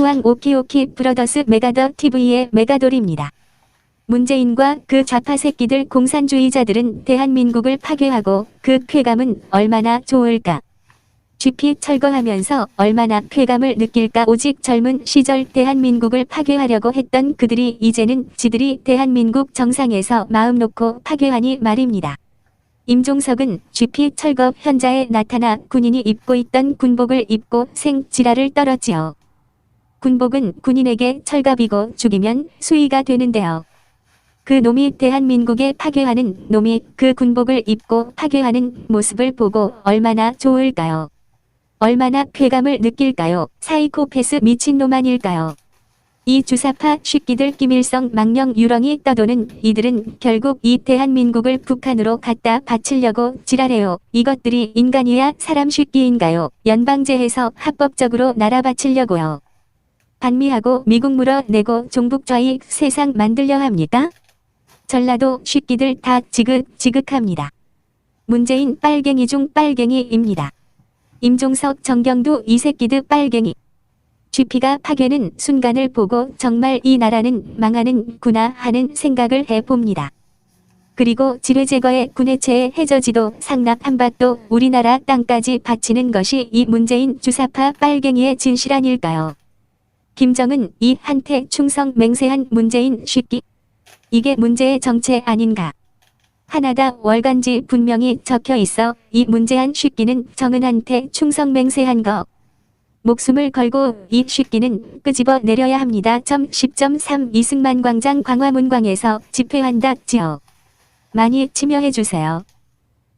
투항 오키오키 브러더스 메가더 TV의 메가돌입니다. 문재인과 그 좌파 새끼들 공산주의자들은 대한민국을 파괴하고 그 쾌감은 얼마나 좋을까? GP 철거하면서 얼마나 쾌감을 느낄까 오직 젊은 시절 대한민국을 파괴하려고 했던 그들이 이제는 지들이 대한민국 정상에서 마음 놓고 파괴하니 말입니다. 임종석은 GP 철거 현장에 나타나 군인이 입고 있던 군복을 입고 생지랄을 떨었지요. 군복은 군인에게 철갑이고 죽이면 수위가 되는데요. 그 놈이 대한민국에 파괴하는 놈이 그 군복을 입고 파괴하는 모습을 보고 얼마나 좋을까요? 얼마나 쾌감을 느낄까요? 사이코패스 미친놈 아닐까요? 이 주사파 쉽기들 김일성 망령 유령이 떠도는 이들은 결국 이 대한민국을 북한으로 갖다 바치려고 지랄해요. 이것들이 인간이야 사람 쉽기인가요? 연방제해서 합법적으로 나라 바치려고요. 반미하고 미국 물어내고 종북 좌익 세상 만들려 합니까? 전라도 쉽기들 다 지긋지긋합니다. 문재인 빨갱이 중 빨갱이입니다. 임종석 정경두 이 새끼들 빨갱이. GP가 파괴는 순간을 보고 정말 이 나라는 망하는구나 하는 생각을 해봅니다. 그리고 지뢰 제거에 군해체에 해저지도 상납 한밭도 우리나라 땅까지 바치는 것이 이 문재인 주사파 빨갱이의 진실 아닐까요? 김정은 이 한테 충성 맹세한 문재인 쉽기. 이게 문제의 정체 아닌가? 하나다 월간지 분명히 적혀 있어 이 문제한 쉽기는 정은한테 충성 맹세한 거. 목숨을 걸고 이 쉽기는 끄집어 내려야 합니다. 점 10.3 이승만 광장 광화문광에서 집회한다. 지어. 많이 참여해 주세요.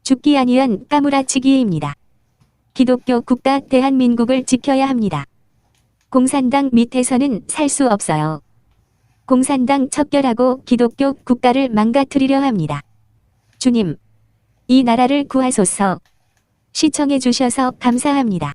죽기 아니면 까무라치기입니다. 기독교 국가 대한민국을 지켜야 합니다. 공산당 밑에서는 살 수 없어요. 공산당 척결하고 기독교 국가를 망가뜨리려 합니다. 주님, 이 나라를 구하소서. 시청해 주셔서 감사합니다.